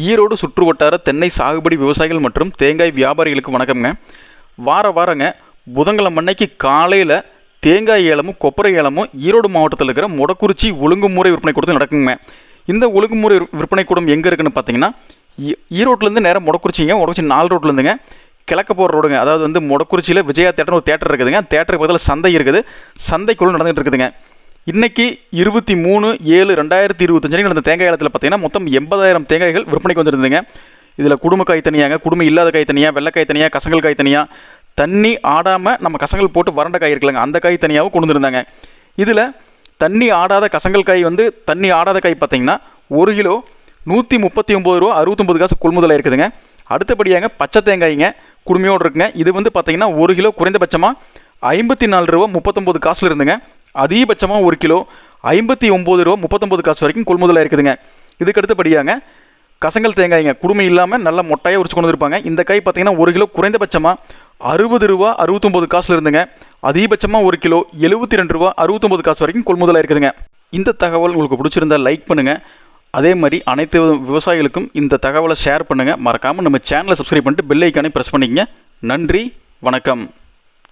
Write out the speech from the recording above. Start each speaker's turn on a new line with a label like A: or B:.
A: ஈரோடு சுற்று வட்டார தென்னை சாகுபடி விவசாயிகள் மற்றும் தேங்காய் வியாபாரிகளுக்கு வணக்கம்ங்க. வார வாரங்க புதன்கிழமை அன்னைக்கு காலையில் தேங்காய் ஏலமும் கொப்பரை ஏலமும் ஈரோடு மாவட்டத்தில் இருக்கிற முடக்குறிச்சி ஒழுங்குமுறை விற்பனை கூடத்தில் நடக்குங்க. இந்த ஒழுங்குமுறை விற்பனை கூடம் எங்கே இருக்குன்னு பார்த்தீங்கன்னா ஈ- ஈரோட்லேருந்து நேரம் முடக்குறிச்சிங்க முடக்குறிச்சி நாலு ரோட்லேருந்துங்க கிழக்க போகிற ரோடுங்க அதாவது வந்து முடக்குறிச்சியில் விஜயா தேட்டர்னு ஒரு தேட்டர் இருக்குதுங்க. தேட்டருக்கு பக்கத்தில் சந்தை இருக்குது. சந்தைக்குள்ளே நடந்துகிட்டு இருக்குதுங்க. இன்னைக்கு இருபத்தி மூணு ஏழு ரெண்டாயிரத்தி இருபத்தஞ்சு நடந்த தேங்காய் காலத்தில் பார்த்தீங்கன்னா மொத்தம் எண்பதாயிரம் தேங்காய்கள் விற்பனைக்கு வந்திருந்துங்க இதில் குடும்ப காய் தனியாங்க குடும்பம் இல்லாத காய் தனியாக வெள்ளைக்காய் தனியாக கசங்கல் காய் தனியாக தண்ணி ஆடாமல் நம்ம கசங்கல் போட்டு வறண்ட காய் இருக்கலாங்க அந்த காய் தனியாகவும் கொண்டு வந்திருந்தாங்க. இதில் தண்ணி ஆடாத கசங்கல் காய் வந்து தண்ணி ஆடாத காய் பார்த்தீங்கன்னா ஒரு கிலோ நூற்றி முப்பத்தி ஒம்பது ரூபா அறுபத்தொம்பது காசு கொள்முதலாக இருக்குதுங்க அடுத்தபடியாங்க பச்சை தேங்காய்ங்க குடுமையோடு இருக்குங்க. இது வந்து பார்த்தீங்கன்னா ஒரு கிலோ குறைந்தபட்சமாக ஐம்பத்தி நாலு ரூபா முப்பத்தொம்பது காசில் இருந்துங்க. அதிகபட்சமாக ஒரு கிலோ ஐம்பத்தி ஒம்பது ரூபா முப்பத்தொம்பது காசு வரைக்கும் கொள்முதலாக இருக்குதுங்க. இதுக்கு அடுத்தபடியாங்க கசங்கல் தேங்காய்ங்க. குடுமை இல்லாமல் நல்ல மொட்டையாக உரிச்சு கொண்டு வந்திருப்பாங்க. இந்த காய் பார்த்தீங்கன்னா ஒரு கிலோ குறைந்தபட்சமாக அறுபது ரூபா அறுபத்தொம்பது காசில் இருந்துங்க. அதிகபட்சமாக ஒரு கிலோ எழுபத்தி ரெண்டு ரூபா அறுபத்தொம்பது காசு வரைக்கும் கொள்முதலாக இருக்குதுங்க. இந்த தகவல் உங்களுக்கு பிடிச்சிருந்தா லைக் பண்ணுங்கள் அதே மாதிரி அனைத்து விவசாயிகளுக்கும் இந்த தகவலை ஷேர் பண்ணுங்கள் மறக்காமல் நம்ம சேனலை சப்ஸ்கிரைப் பண்ணிட்டு பெல் ஐக்கானே ப்ரெஸ் பண்ணிக்கங்க. நன்றி வணக்கம்.